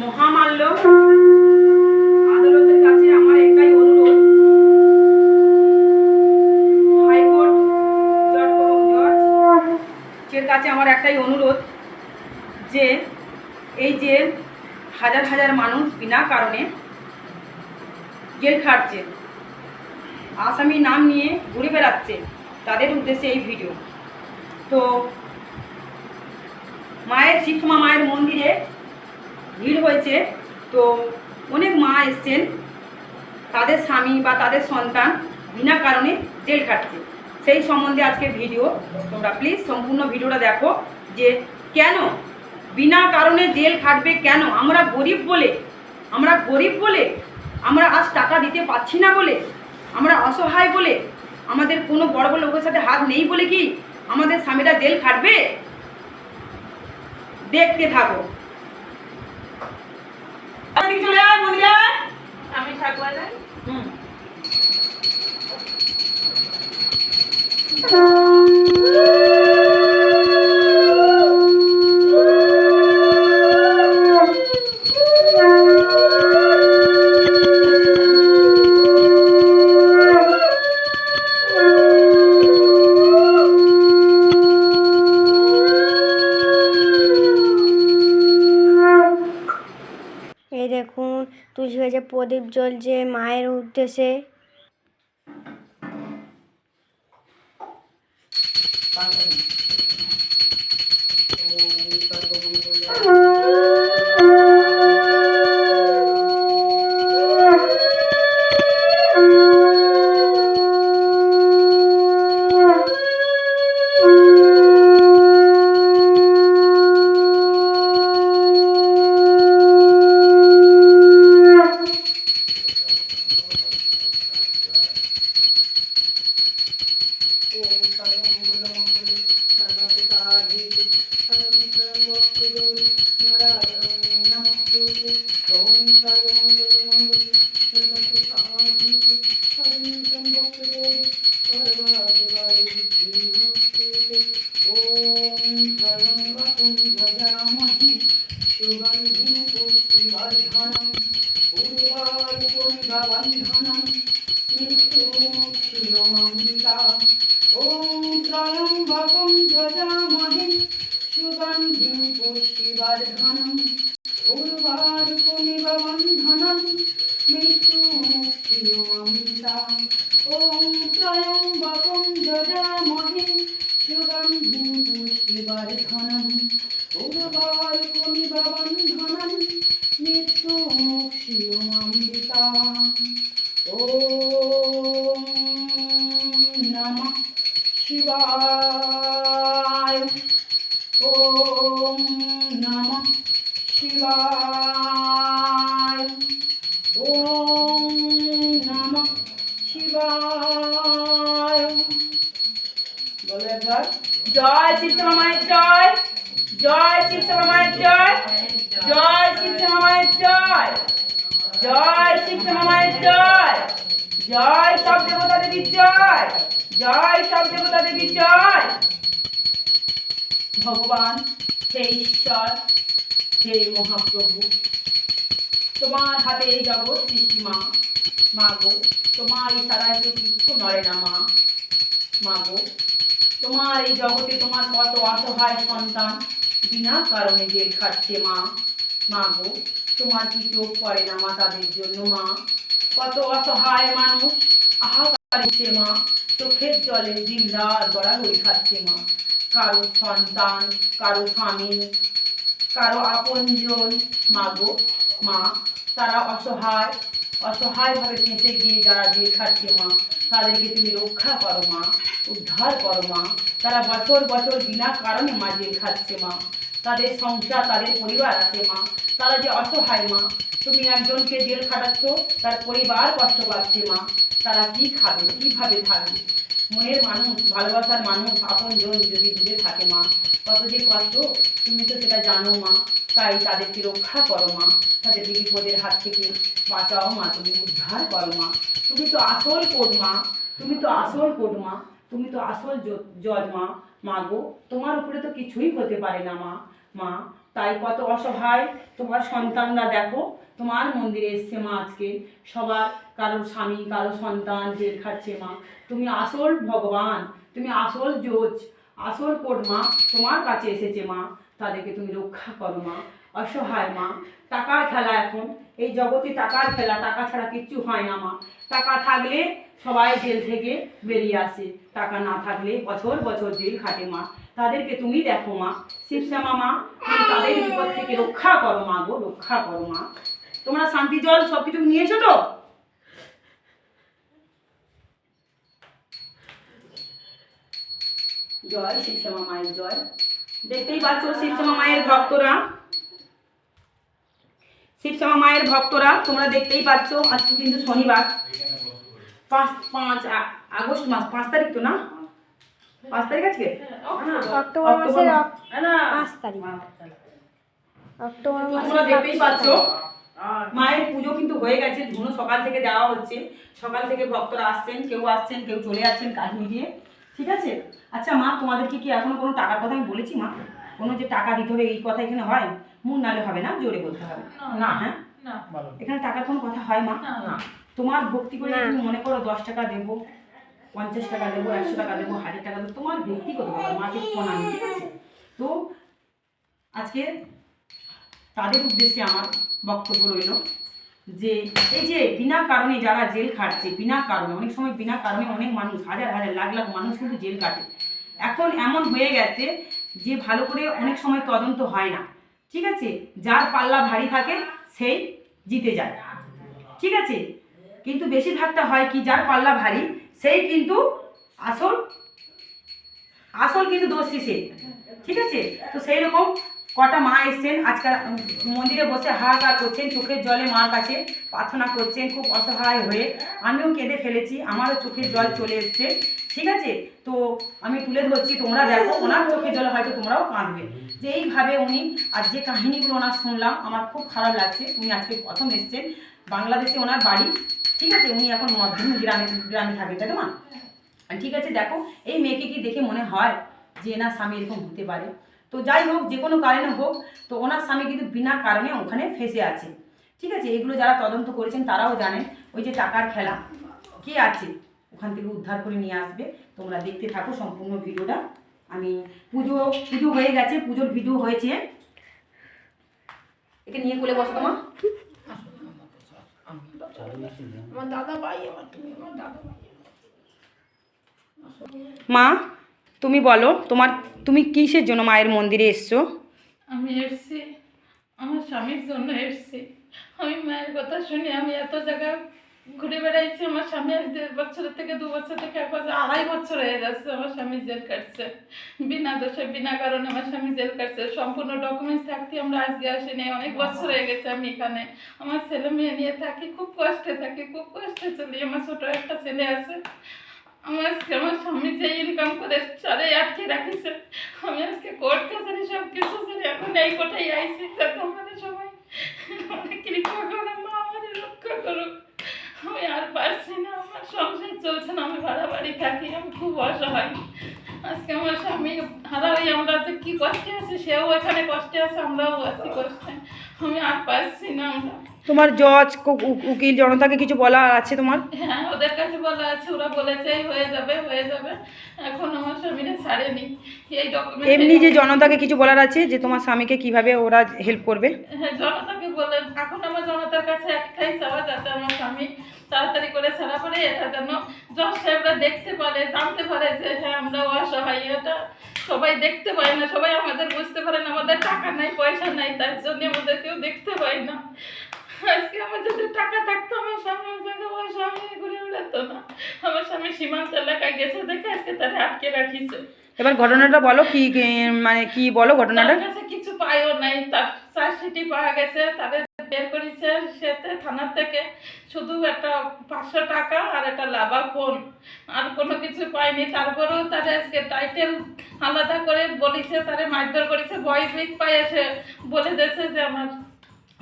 মহামাল্য আদালতের কাছে আমার একটাই অনুরোধ, হাইকোর্ট কাছে আমার একটাই অনুরোধ যে এই যে হাজার হাজার মানুষ বিনা কারণে জেল খাটছে, আসামি নাম নিয়ে ঘুরে বেড়াচ্ছে, তাদের উদ্দেশ্যে এই ভিডিও। তো মায়ের শিবসমা মায়ের মন্দিরে ভিড় হয়েছে। তো অনেক মা এসছেন। তাদের স্বামী বা তাদের সন্তান বিনা কারণে জেল খাটছে। সেই সম্বন্ধে আজকে ভিডিও। তোমরা প্লিজ সম্পূর্ণ ভিডিওটা দেখো যে কেন? বিনা কারণে জেল খাটবে কেন? আমরা গরিব বলে, আমরা গরিব বলে, আমরা আজ টাকা দিতে পারছি না বলে, আমরা অসহায় বলে, আমাদের কোনো বড় বড় লোকের সাথে হাত নেই বলে কি আমাদের স্বামীরা জেল খাটবে? দেখতে থাকো এদিকে চলে আয় মন্দিরে আয়। আমি থাকব না হুম। প্রদীপ জ্বলছে মায়ের উদ্দেশ্যে। মৃত্যুক্ষিয়মৃতা ॐ त्र्यम्बकं যজামহে সুগন্ধিं পুষ্টিবর্ধনম উর্বারুকমিব বন্ধনম মৃত্যুমুক্ষিয়মৃতা ॐ त्र्यम्बकं যজামহে সুগন্ধিं পুষ্টিবর্ধনম উর্বারুকমিব বন্ধনম মৃত্যুমুক্ষিয়মৃতা ॐ नमः शिवाय ॐ नमः शिवाय ॐ नमः শিবায় বলে একবার জয় চিত্তমা মায়ের জয় জয় চিত্তমা মায়ের জয় জয় চিত্তমা মায়ের জয় জয় চিত্তমা মায়ের জয় জয় সব দেবতা দেবীর জয়। জয় সব দেবতা দেবীর জয়। ভগবান, হে ঈশ্বর, হে মহাপ্রভু, তোমার হাতে এই জগৎ সৃষ্টি মা। মা গো তোমার ইশারায় তো কিচ্ছু নড়ে না মা। মা গো তোমার এই জগতে তোমার কত অসহায় সন্তান, বিনা কারণে জেল খাটছে মা। মা গো তোমার কি চোখ পড়ে না মা তাদের জন্য মা? কত অসহায় মানুষ। আহাকারিছে মা, চোখের জলে দিন রাত গড়াগড়ি খাচ্ছে মা। কারও সন্তান, কারও স্বামী, কারও আপনজন। মা গো, মা, তারা অসহায়, অসহায়ভাবে ফেঁসে গিয়ে যারা জেল খাচ্ছে মা, তাদেরকে তুমি রক্ষা করো মা, উদ্ধার করো মা। তারা বছর বছর বিনা কারণে মা জেল খাচ্ছে মা। তাদের সংসার, তাদের পরিবার আছে মা। তারা যে অসহায় মা তুমি একজনকে জেল খাটাচ্ছ, তার পরিবার কষ্ট পাচ্ছে, মা। তারা কি খাবে? কীভাবে থাকবে? মনের মানুষ, ভালোবাসার মানুষ, আপনজন যদি দূরে থাকে, মা, কত যে কষ্ট। তুমি তো সেটা জানো, মা। তাই তাদেরকে রক্ষা করো, মা। তাদেরকে বিপদের হাত থেকে বাঁচাও, মা। তুমি উদ্ধার করো, মা। তুমি তো আসল কোট, মা। তুমি তো আসল কোট, মা। তুমি তো আসল জজ, মা। মা গো, তোমার উপরে তো কিছুই হতে পারে না, মা। মা তাই কত অসহায়। তোমার সন্তানরা দেখো, তোমার মন্দিরে এসছে মা আজকে। সবার কারও স্বামী, কারও সন্তান, জেল খাচ্ছে মা। তুমি আসল ভগবান, তুমি আসল জোজ, আসল কোট মা তোমার কাছে এসেছে মা। তাদেরকে তুমি রক্ষা করো মা, অসহায় মা। টাকার খেলা এখন, এই জগতে টাকার খেলা, টাকা ছাড়া কিচ্ছু হয় না মা। টাকা থাকলে সবাই জেল থেকে বেরিয়ে আসে। টাকা না থাকলে বছর বছর জেল খাটে মা। তাদেরকে তুমি দেখো মা। শিবশ্যামা মা তাদের বিপদ থেকে রক্ষা করো মা গো, রক্ষা করো মা। তোমরা শান্তি, জল সব কিছু নিয়েছো তো? জয় শিবশ্যামা মায়ের জয়। দেখতেই পাচ্ছ শিবশ্যামা মায়ের ভক্তরা। শিবশ্যামা মায়ের ভক্তরা, তোমরা দেখতেই পাচ্ছ, আজকে কিন্তু শনিবার। পাঁচ পাঁচ আগস্ট মাস, পাঁচ তারিখ তো না? পাঁচ তারিখ আজকে? অক্টোবর। মাসের পাঁচ তারিখ। অক্টোবর তোমরা দেখতেই পাচ্ছ। মায়ের পুজো কিন্তু হয়ে গেছে। ধুনো সকাল থেকে দেওয়া হচ্ছে। সকাল থেকে ভক্তরা আসছেন কেউ আসছেন কেউ চলে যাচ্ছেন কাজ মিটিয়ে। ঠিক আছে? আচ্ছা মা তোমাদেরকে কি এখনও কোনো টাকার কথা আমি বলেছি মা? কোনো যে টাকা দিতে হবে এই কথা এখানে হয়? মুখ নালে হবে না? জোরে বলতে হবে। না হ্যাঁ? এখানে টাকার কোনো কথা হয় মা? না না। তোমার ভক্তি করে মনে করো দশ টাকা দেবো। পঞ্চাশ টাকা দেবো, একশো টাকা দেবো, হাজার টাকা দেবো, তোমার ব্যক্তিগত ব্যাপার, মাকে প্রণামী ঠিক আছে? তো আজকে তাদের উদ্দেশ্যে আমার বক্তব্য রইল যে, এই যে বিনা কারণে যারা জেল খাটছে, বিনা কারণে, অনেক সময় বিনা কারণে অনেক মানুষ, হাজার হাজার, লাখ লাখ মানুষ কিন্তু জেল কাটে। এখন এমন হয়ে গেছে যে ভালো করে অনেক সময় তদন্ত হয় না, ঠিক আছে? যার পাল্লা ভারী থাকে, সেই জিতে যায়, ঠিক আছে? কিন্তু বেশিরভাগটা হয় কি, যার পাল্লা ভারী সেই কিন্তু আসল আসল কিন্তু দোষী সে ঠিক আছে? তো সেই রকম কটা মা এসছেন আজকাল মন্দিরে বসে হাহাকার করছেন, চোখের জলে মার কাছে প্রার্থনা করছেন, খুব অসহায় হয়ে। আমিও কেঁদে ফেলেছি, আমারও চোখের জল চলে এসছে, ঠিক আছে? তো আমি তুলে ধরছি, তোমরা দেখো, ওনার চোখের জলে হয়তো তোমরাও কাঁদবে। যে এইভাবে উনি আর যে কাহিনিগুলো ওনার শুনলাম, আমার খুব খারাপ লাগছে, উনি আজকে প্রথম এসছেন। বাংলাদেশে ওনার বাড়ি ঠিক আছে? উনি এখন গ্রামে গ্রামে থাকে, তাই মা? ঠিক আছে, দেখো, এই মেয়েকে কি দেখে মনে হয় যে এনার স্বামী এরকম হতে পারে? তো যাই হোক, যে কোনো কারণে হোক, তো ওনার স্বামী কিন্তু বিনা কারণে ওখানে ফেসে আছে। ঠিক আছে? এগুলো যারা তদন্ত করেছেন, তারাও জানেন, ওই যে টাকার খেলা। কে আছে? ওখান থেকে উদ্ধার করে নিয়ে আসবে। তোমরা দেখতে থাকো সম্পূর্ণ ভিডিওটা। আমি পুজো পুজো হয়ে গেছে, পুজোর ভিডিও হয়েছে। একে নিয়ে কোলে বসো তোমার মা, তুমি বলো, তোমার, তুমি কিসের জন্য মায়ের মন্দিরে এসছো? আমি এসছি, আমার স্বামীর জন্য এসছি। আমি মায়ের কথা শুনে আমি এত জায়গায় ঘুরে বেড়াইছি, আমার স্বামী আজ দেড় বছরের থেকে দু বছর থেকে এক বছর, আড়াই বছর হয়ে যাচ্ছে আমার স্বামী জেল কাটছে। বিনা দোষে, বিনা কারণে আমার স্বামী জেল কাটছে। সম্পূর্ণ ডকুমেন্টস থাকতে আমরা আজকে আসিনি, অনেক বছর হয়ে গেছে আমি এখানে। আমার ছেলে মেয়ে নিয়ে থাকি, খুব কষ্টে থাকি, খুব কষ্টে চলি। আমার ছোটো একটা ছেলে আছে। আমার আজকে আমার স্বামী যে ইনকাম করে সারে আটকে রাখিছে। আমি আজকে কোর্ট কাছারি সব কিছু ছেড়ে এখন এই কোটাই আইসি যাতে আমাদের সবাই অনেক কৃপা করে মা আমাদের রক্ষা করুক। আমি আর পারছি না, আমার সংসার চলছে না, আমি ভাড়া বাড়ি থাকি, আমি খুব অসহায়। আজকে আমার স্বামী হারাই আমরা যে কী কষ্টে আছি, সেও এখানে কষ্টে আছে, আমরাও আছি কষ্টে। আমি আর পারছি না। আমরা তোমার জজ উকিল জনতাকে কিছু বলা আছে তোমার? হ্যাঁ ওদের কাছে বলা আছে ওরা বলেছে হয়ে যাবে হয়ে যাবে। এখন আমার স্বামীরা ছাড়েনি। এই ডকুমেন্ট এমনি যে জনতাকে কিছু বলার আছে যে তোমার স্বামীকে কীভাবে ওরা হেল্প করবে? হ্যাঁ জনতাকে বলেন এখন আমার জনতার কাছে একটাই চাওয়া যাতে আমার স্বামী তাড়াতাড়ি করে ছাড়া পড়ে এটা যেন জজ সাহেবরা দেখতে পারে জানতে পারে যে হ্যাঁ আমরা অসহায় এটা সবাই দেখতে পায় না সবাই আমাদের বুঝতে পারে না আমাদের টাকা নাই পয়সা নাই তার জন্য আমাদের কেউ দেখতে পায় না। আজকে আমার যদি টাকা থাকতো আমার স্বামী ওই অসহায় ঘুরে বেড়াতো না। আমার স্বামী সীমান্ত এলাকায় গেছে দেখে আজকে তারা আটকে রাখিছে। এবার ঘটনাটা বলো কি মানে কি বলো ঘটনাটা? কাছে কিছু পাইও নাই। তার চার্জশিটই পাওয়া গেছে তাদের বের করেছে সেতে থানার থেকে। শুধু একটা পাঁচশো টাকা আর একটা লাভা ফোন আর কোনো কিছু পাইনি তারপরেও তারা আজকে টাইটেল আলাদা করে বলেছে তারে মারধর করেছে। ভয় পিক পাই এসে বলে দিয়েছে যে আমার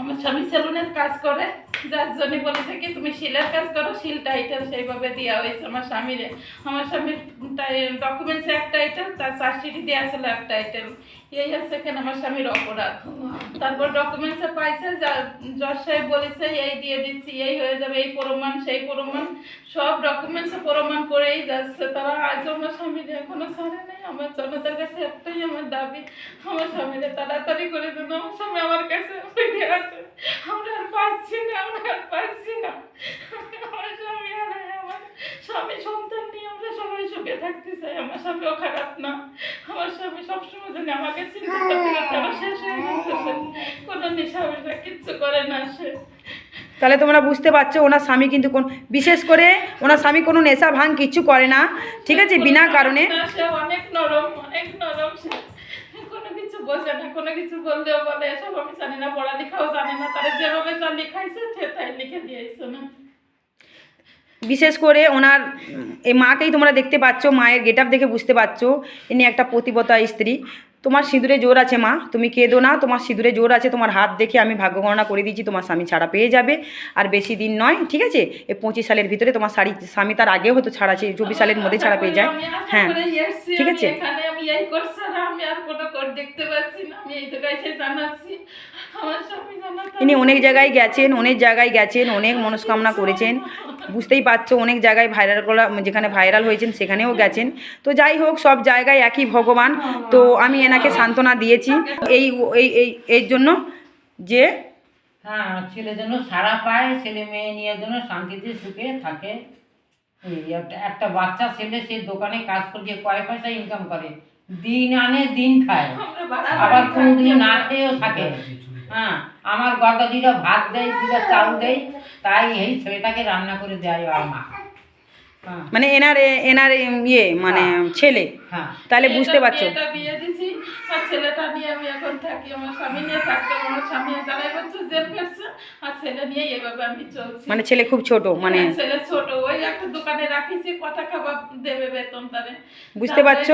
আমার স্বামী সেলুনের কাজ করে, যার জন্য বলেছে কি তুমি শিলের কাজ করো, শিল টাইটেল সেইভাবে দেওয়া হয়েছে আমার স্বামীরে। আমার স্বামীর ডকুমেন্টসে এক টাইটেল তার চার্জশিটে দেওয়া ছিল এক টাইটেল এই আছে এখানে আমার স্বামীর অপরাধ। তারপর ডকুমেন্টসে পাইছে জজ সাহেব বলেছে, এই দিয়ে দিচ্ছি, এই হয়ে যাবে, এই প্রমাণ, সেই প্রমাণ, সব ডকুমেন্টসে প্রমাণ করেই যাচ্ছে তারা আজ আমার স্বামীর এখনও ছাড়ে নেই। আমার জনতার কাছে একটাই আমার দাবি, আমার স্বামীরে তাড়াতাড়ি করে দেন, আমার স্বামী আমার কাছে আমরা আর পাচ্ছি না, আমরা আর পারছি না। আমার স্বামী আর আমার স্বামী সন্তান নিয়ে আমরা সবাই সুখে থাকতে চাই, আমার স্বামীও খারাপ না। আমার স্বামী সবসময় জানে আমাকে চিন্তা করতে করতে আমার শেষ হয়ে গেছে কোনো নেশা কিচ্ছু করে না সে। তাহলে তোমরা বুঝতে পারছ ওনার স্বামী কিন্তু কোন বিশেষ করে ওনার স্বামী কোনো নেশা ভাঙ কিচ্ছু করে না ঠিক আছে? বিনা কারণে। অনেক নরম অনেক নরম কোনো কিছু বোঝে না কোনো কিছু বললেও বলে এসব আমি জানি না পড়ালেখাও জানে না তারা যেভাবে যা লিখাইছে সে তাই লিখে দিয়েছে না। বিশেষ করে ওনার এই মাকেই তোমরা দেখতে পাচ্ছ মায়ের গেট আপ দেখে বুঝতে পারছ ইনি একটা প্রতিবতা স্ত্রী। তোমার সিঁদুরে জোর আছে মা। তুমি কেঁদো না তোমার সিঁদুরে জোর আছে তোমার হাত দেখে আমি ভাগ্য গণনা করে দিচ্ছি তোমার স্বামী ছাড়া পেয়ে যাবে। আর বেশি দিন নয় ঠিক আছে? এই পঁচিশ সালের ভিতরে তোমার শাড়ি স্বামী তার আগেও হয়তো ছাড়া আছে চব্বিশ সালের মধ্যে ছাড়া পেয়ে যায়। হ্যাঁ ঠিক আছে? ইনি অনেক জায়গায় গেছেন অনেক জায়গায় গেছেন অনেক মনস্কামনা করেছেন। বুঝতেই পারছ অনেক জায়গায় ভাইরাল করা যেখানে ভাইরাল হয়েছেন সেখানেও গেছেন। তো যাই হোক সব জায়গায় একই ভগবান। তো আমি এনাকে সান্ত্বনা দিয়েছি। এই এই এই এর জন্য যে হ্যাঁ ছেলে যেন সারা পায় ছেলে মেয়ে নিয়ে যেন শান্তিতে সুখে থাকে। একটা একটা বাচ্চা ছেলে সে দোকানে কাজ করে কয় পয়সা ইনকাম করে? দিন আনে দিন খায়। আবার না খেয়েও থাকে। হ্যাঁ আমার গর্দা দিদা ভাত দেয় দিদা চাল দেয় তাই এই ছেলেটাকে রান্না করে দেয় আর মা। হ্যাঁ মানে এনার এনার ইয়ে মানে ছেলে। হ্যাঁ। তাহলে বুঝতে পারছ। মেয়েটা বিয়ে দিছি আর ছেলেটা নিয়ে আমি এখন থাকি আমার স্বামী নিয়ে থাকতে আমার স্বামী বছর জেল আর ছেলে নিয়ে এভাবে আমি চলছি। মানে ছেলে খুব ছোট মানে হ্যাঁ, ছেলে ছোট ওই একটা দোকানে রাখিছি ক টাকা দেবে বেতন তারে। বুঝতে পারছ?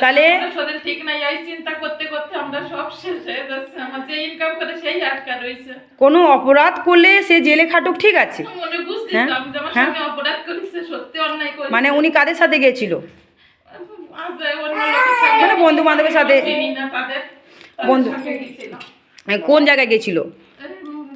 তাহলে- শরীর ঠিক নাই এই চিন্তা করতে করতে আমরা সব শেষ হয়ে যাচ্ছে। আমার যে ইনকাম করে সেই আটকা রয়েছে। কোনো অপরাধ করলে সে জেলে খাটুক ঠিক আছে। মনে বুঝতে হ্যাঁ, আমার হ্যাঁ। স্বামী অপরাধ করেছে সত্যি অন্যায় করেছে। মানে উনি কাদের সাথে গিয়েছিল আজ অন্য লোকের সঙ্গে মানে বন্ধু বান্ধবের সাথে- বন্ধু- কোন জায়গায় গেছিল?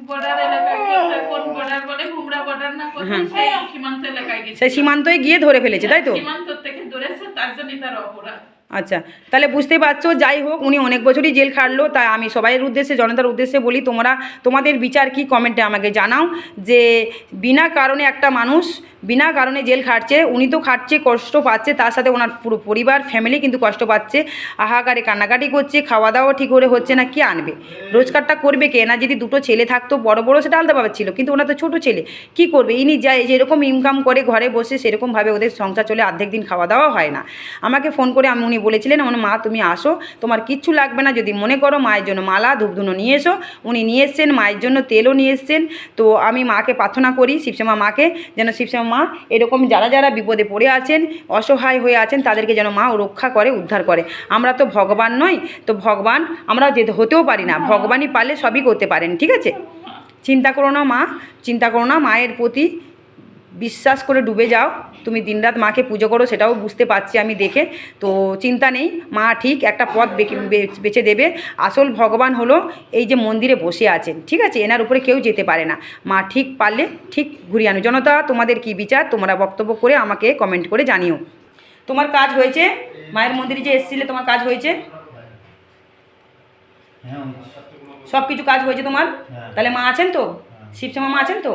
বর্ডার এলাকায় কোথায় কোন বর্ডার বলে ঘুমরা বর্ডার না কোথায় সেই সীমান্ত এলাকায় গেছে সেই সীমান্তই গিয়ে ধরে ফেলেছে তাই তো? সীমান্ত থেকে ধরেছে তার জন্য তার অপরাধ। আচ্ছা তাহলে বুঝতে পারছ, যাই হোক, উনি অনেক বছরই জেল খাটলো তাই আমি সবাইয়ের উদ্দেশ্যে, জনতার উদ্দেশ্যে বলি, তোমরা, তোমাদের বিচার কি কমেন্টে আমাকে জানাও, যে বিনা কারণে একটা মানুষ, বিনা কারণে জেল খাটছে, উনি তো খাটছে, কষ্ট পাচ্ছে, তার সাথে ওনার পুরো পরিবার ফ্যামিলি কিন্তু কষ্ট পাচ্ছে আহাকারে কান্নাকাটি করছে খাওয়া দাওয়া ঠিক করে হচ্ছে না, কি আনবে? রোজগারটা করবে কে? না, যদি দুটো ছেলে থাকতো, বড় বড় সেটা আলাদা পাচ্ছিল কিন্তু ওনার তো ছোটো ছেলে, কি করবে? ইনি যায় যেরকম ইনকাম করে ঘরে বসে, সেরকমভাবে ওদের সংসার চলে, অর্ধেক দিন খাওয়া দাওয়া হয় না। আমাকে ফোন করে আমি, উনি বলেছিলেন আমার মা, তুমি আসো। তোমার কিচ্ছু লাগবে না। যদি মনে করো মায়ের জন্য মালা, ধূপধুনো নিয়ে এসো। উনি নিয়ে এসছেন, মায়ের জন্য তেলও নিয়ে এসছেন। তো আমি মাকে প্রার্থনা করি, শিবশ্যামা মাকে, যেন শিবশ্যামা মা এরকম যারা যারা বিপদে পড়ে আছেন, অসহায় হয়ে আছেন, তাদেরকে যেন মা রক্ষা করে, উদ্ধার করে। আমরা তো ভগবান নই। তো ভগবান, আমরা যেতে হতেও পারি না। ভগবানই পারলে সবই করতে পারেন, ঠিক আছে? চিন্তা করো না মা, চিন্তা করো না, মায়ের প্রতি বিশ্বাস করে ডুবে যাও। তুমি দিনরাত মাকে পুজো করো সেটাও বুঝতে পারছি আমি দেখে। তো চিন্তা নেই মা ঠিক একটা পথ বেছে দেবে। আসল ভগবান হলো এই যে মন্দিরে বসে আছেন ঠিক আছে? এনার উপরে কেউ যেতে পারে না। মা ঠিক পারলে ঠিক ঘুরিয়ে আনো। জনতা তোমাদের কি বিচার? তোমরা বক্তব্য করে আমাকে কমেন্ট করে জানিও। তোমার কাজ হয়েছে? মায়ের মন্দিরে যে এসেছিলে তোমার কাজ হয়েছে? হ্যাঁ সব কিছু কাজ হয়েছে তোমার? হ্যাঁ। তাহলে মা আছেন তো? শিবশ্যামা মা আছেন তো?